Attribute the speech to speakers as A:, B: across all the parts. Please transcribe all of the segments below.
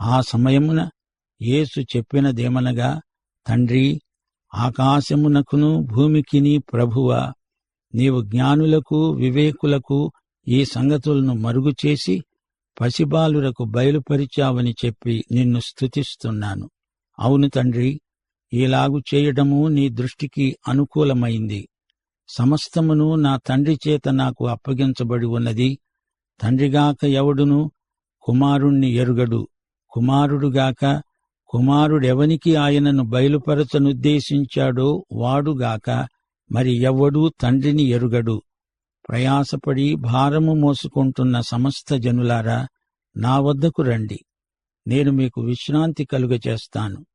A: ఆ సమయమున యేసు చెప్పినదేమనగా తండ్రి ఆకాశమునకును భూమికిని ప్రభువా నీవు జ్ఞానులకు వివేకులకు ఈ సంగతులను మరుగుచేసి పసిబాలురకు బయలుపరిచావని చెప్పి నిన్ను స్తుతిస్తున్నాను. అవును తండ్రి ఈలాగు చేయడము నీ దృష్టికి అనుకూలమైంది. సమస్తమును నా తండ్రి చేత నాకు అప్పగించబడి ఉన్నది. తండ్రిగాక ఎవడును కుమారుణ్ణి ఎరుగడు. కుమారుడుగాక కుమారుడెవనికి ఆయనను బయలుపరచనుద్దేశించాడో వాడుగాక మరి ఎవ్వడూ తండ్రిని ఎరుగడు. ప్రయాసపడి భారము మోసుకుంటున్న సమస్త జనులారా నా వద్దకు రండి. నేను మీకు విశ్రాంతి కలుగచేస్తాను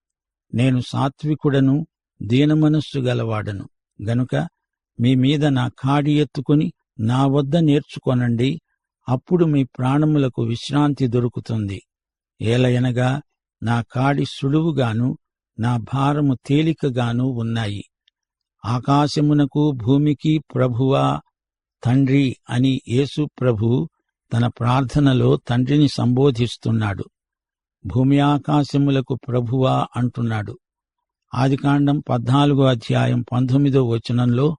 A: నేను సాత్వికుడను దీనమనస్సు గలవాడను. గనుక మీ మీద నా కాడి ఎత్తుకుని నా వద్ద నేర్చుకొనండి. అప్పుడు మీ ప్రాణములకు విశ్రాంతి దొరుకుతుంది. ఏలయనగా నా కాడి సులువుగాను నా భారము తేలికగాను ఉన్నాయి. ఆకాశమునకు భూమికి ప్రభువా తండ్రి అని యేసు ప్రభు తన ప్రార్థనలో తండ్రిని సంబోధిస్తున్నాడు. భూమి ఆకాశములకు ప్రభువా అంటున్నాడు. ఆదికాండం పద్నాలుగో అధ్యాయం పంతొమ్మిదో వచనంలో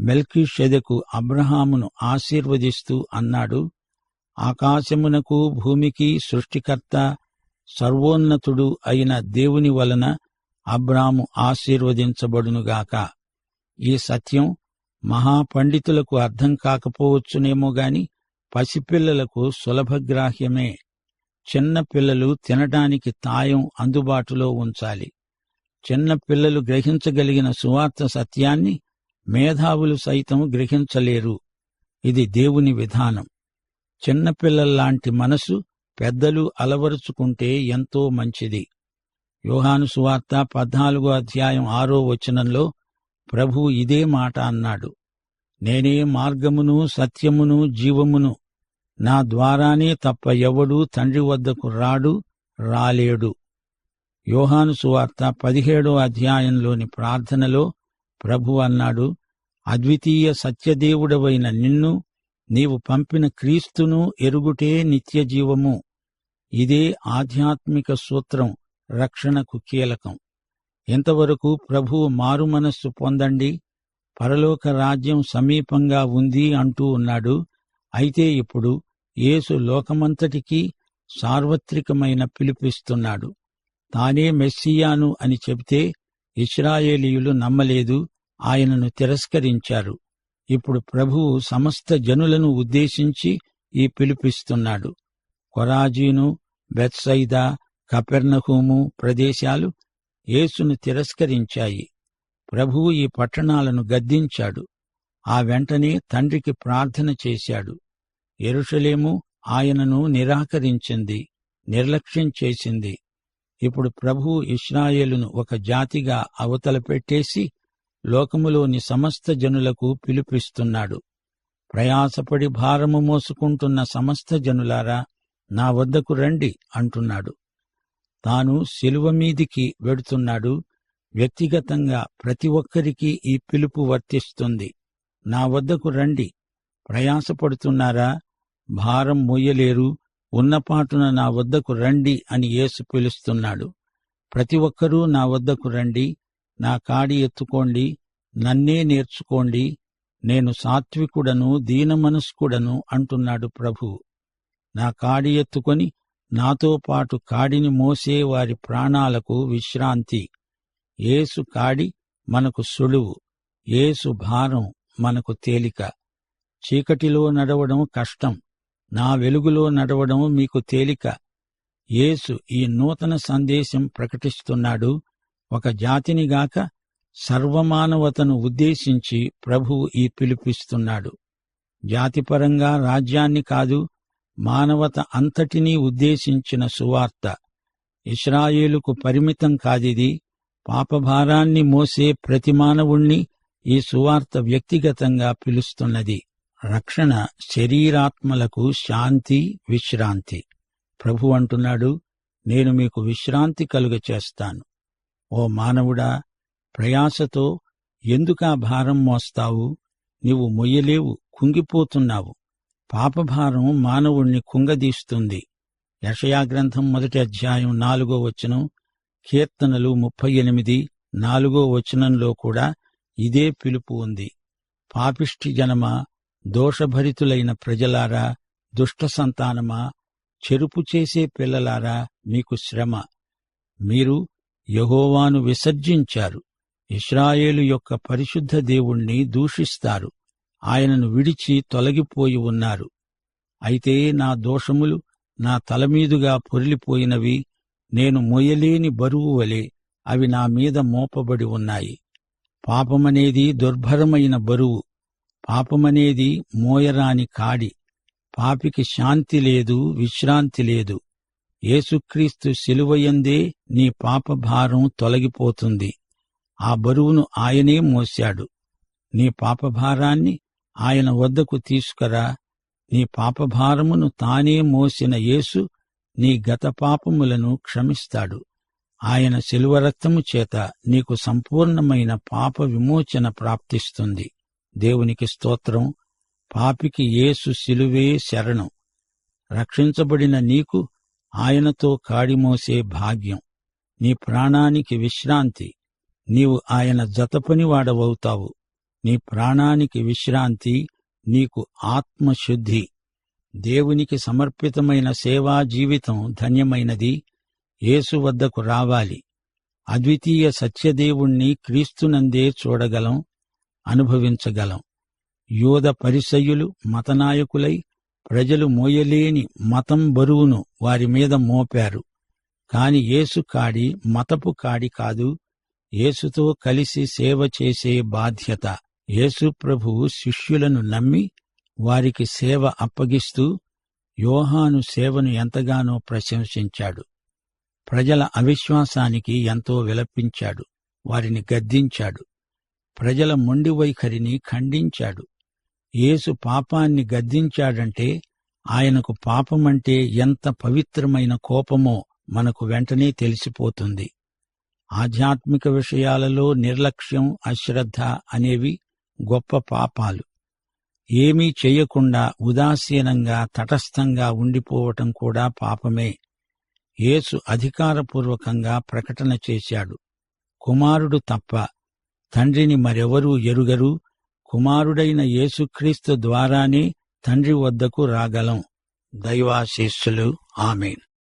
A: మెల్కీ షెదకు అబ్రహామును ఆశీర్వదిస్తూ అన్నాడు ఆకాశమునకు భూమికి సృష్టికర్త సర్వోన్నతుడు అయిన దేవుని వలన అబ్రాము ఆశీర్వదించబడునుగాక. ఈ సత్యం మహాపండితులకు అర్థం కాకపోవచ్చునేమో గాని పసిపిల్లలకు సులభగ్రాహ్యమే. చిన్న పిల్లలు తాయం అందుబాటులో ఉంచాలి. చిన్న పిల్లలు గ్రహించగలిగిన సువార్త సత్యాన్ని మేధావులు సైతం గ్రహించలేరు. ఇది దేవుని విధానం. చిన్నపిల్లల్లాంటి మనసు పెద్దలు అలవరుచుకుంటే ఎంతో మంచిది. యోహాను సువార్త పద్నాలుగో అధ్యాయం ఆరో వచనంలో ప్రభు ఇదే మాట అన్నాడు. నేనే మార్గమును సత్యమును జీవమును. నా ద్వారానే తప్ప ఎవడూ తండ్రి వద్దకు రాడు రాలేడు. యోహాను సువార్త పదిహేడో అధ్యాయంలోని ప్రార్థనలో ప్రభు అన్నాడు అద్వితీయ సత్యదేవుడవైన నిన్ను నీవు పంపిన క్రీస్తును ఎరుగుటే నిత్యజీవము. ఇదే ఆధ్యాత్మిక సూత్రం రక్షణకు కీలకం. ఇంతవరకు ప్రభువు మారుమనస్సు పొందండి? పరలోక రాజ్యం సమీపంగా ఉంది అంటూ ఉన్నాడు. అయితే ఇప్పుడు యేసు లోకమంతటికీ సార్వత్రికమైన పిలుపిస్తున్నాడు. తానే మెస్సియాను అని చెబితే ఇస్రాయేలీయులు నమ్మలేదు ఆయనను తిరస్కరించారు. ఇప్పుడు ప్రభువు సమస్త జనులను ఉద్దేశించి ఈ పిలుపిస్తున్నాడు. కొరాజీను బెత్సైదా కపెర్నహూము ప్రదేశాలు యేసును తిరస్కరించాయి. ప్రభువు ఈ పట్టణాలను గద్దించాడు. ఆ వెంటనే తండ్రికి ప్రార్థన చేశాడు. ఎరుషలేము ఆయనను నిరాకరించింది నిర్లక్ష్యం చేసింది. ఇప్పుడు ప్రభువు ఇస్రాయేలును ఒక జాతిగా అవతల పెట్టేసి లోకములోని సమస్త జనులకు పిలుపిస్తున్నాడు ప్రయాసపడి భారము మోసుకుంటున్న సమస్త జనులారా నా వద్దకు రండి అంటున్నాడు. తాను శిలువ మీదికి వెడుతున్నాడు. వ్యక్తిగతంగా ప్రతి ఒక్కరికి ఈ పిలుపు వర్తిస్తుంది. నా వద్దకు రండి. ప్రయాసపడుతున్నారా? భారం మోయలేరు. ఉన్నపాటున నా వద్దకు రండి అని యేసు పిలుస్తున్నాడు. ప్రతి ఒక్కరూ నా వద్దకు రండి. నా కాడి ఎత్తుకోండి నన్నే నేర్చుకోండి నేను సాత్వికుడను దీనమనస్కుడను అంటున్నాడు ప్రభు. నా కాడి ఎత్తుకొని నాతో పాటు కాడిని మోసే వారి ప్రాణాలకు విశ్రాంతి. ఏసు కాడి మనకు సులువు ఏసు భారం మనకు తేలిక. చీకటిలో నడవడం కష్టం నా వెలుగులో నడవడం మీకు తేలిక. యేసు ఈ నూతన సందేశం ప్రకటిస్తున్నాడు ఒక జాతినిగాక సర్వమానవతను ఉద్దేశించి ప్రభువు ఈ పిలుపిస్తున్నాడు. జాతిపరంగా రాజ్యాన్ని కాదు మానవత అంతటినీ ఉద్దేశించిన సువార్త. ఇస్రాయేలుకు పరిమితం కాదిది పాపభారాన్ని మోసే ప్రతి మానవుణ్ణి ఈ సువార్త వ్యక్తిగతంగా పిలుస్తున్నది. రక్షణ శరీరాత్మలకు శాంతి విశ్రాంతి. ప్రభు అంటున్నాడు నేను మీకు విశ్రాంతి కలుగ చేస్తాను ఓ మానవుడా ప్రయాసతో ఎందుకా భారం మోస్తావు? నీవు మొయ్యలేవు కుంగిపోతున్నావు. పాపభారం మానవుణ్ణి కుంగదీస్తుంది. యషయాగ్రంథం మొదటి అధ్యాయం నాలుగో వచనం కీర్తనలు ముప్పై ఎనిమిది నాలుగో వచనంలో కూడా ఇదే పిలుపు ఉంది. పాపిష్టి జనమా దోషభరితులైన ప్రజలారా దుష్ట సంతానమా చెరుపు చేసే పిల్లలారా మీకు శ్రమ. మీరు యహోవాను విసర్జించారు. ఇస్రాయేలు యొక్క పరిశుద్ధ దేవుణ్ణి దూషిస్తారు. ఆయనను విడిచి తొలగిపోయి ఉన్నారు. అయితే నా దోషములు నా తలమీదుగా పొరిలిపోయినవి. నేను మొయ్యలేని బరువు వలె అవి నా మీద మోపబడి ఉన్నాయి. పాపమనేది దుర్భరమైన బరువు. పాపమనేది మోయరాని కాడి. పాపికి శాంతి లేదు విశ్రాంతి లేదు. యేసుక్రీస్తు శిలువయందే నీ పాపభారం తొలగిపోతుంది. ఆ బరువును ఆయనే మోశాడు. నీ పాపభారాన్ని ఆయన వద్దకు తీసుకురా. నీ పాపభారమును తానే మోసిన యేసు నీ గత పాపములను క్షమిస్తాడు. ఆయన శిలువరక్తము చేత నీకు సంపూర్ణమైన పాప విమోచన ప్రాప్తిస్తుంది. దేవునికి స్తోత్రం. పాపికి యేసు శిలువే శరణం. రక్షించబడిన నీకు ఆయనతో కాడిమోసే భాగ్యం. నీ ప్రాణానికి విశ్రాంతి. నీవు ఆయన జతపనివాడవవుతావు నీ ప్రాణానికి విశ్రాంతి నీకు ఆత్మశుద్ధి. దేవునికి సమర్పితమైన సేవా జీవితం ధన్యమైనది. యేసు వద్దకు రావాలి. అద్వితీయ సత్యదేవుణ్ణి క్రీస్తునందే చూడగలం అనుభవించగలం. యోధ పరిసయ్యులు మతనాయకులై ప్రజలు మోయలేని మతం బరువును వారి మీద మోపారు. కాని యేసు కాడి మతపు కాడి కాదు యేసుతో కలిసి సేవ చేసే బాధ్యత. యేసు ప్రభువు శిష్యులను నమ్మి వారికి సేవ అప్పగిస్తూ యోహాను సేవను ఎంతగానో ప్రశంసించాడు. ప్రజల అవిశ్వాసానికి ఎంతో విలపించాడు. వారిని గద్దించాడు. ప్రజల మొండి వైఖరిని ఖండించాడు. యేసు పాపాన్ని గద్దించాడంటే ఆయనకు పాపమంటే ఎంత పవిత్రమైన కోపమో మనకు వెంటనే తెలిసిపోతుంది. ఆధ్యాత్మిక విషయాలలో నిర్లక్ష్యం అశ్రద్ధ అనేవి గొప్ప పాపాలు. ఏమీ చెయ్యకుండా ఉదాసీనంగా తటస్థంగా ఉండిపోవటం కూడా పాపమే. యేసు అధికారపూర్వకంగా ప్రకటన చేశాడు. కుమారుడు తప్ప తండ్రిని మరెవరూ ఎరుగరు కుమారుడైన యేసుక్రీస్తు ద్వారానే తండ్రి వద్దకు రాగలం. దైవాశీస్సులు. ఆమెన్.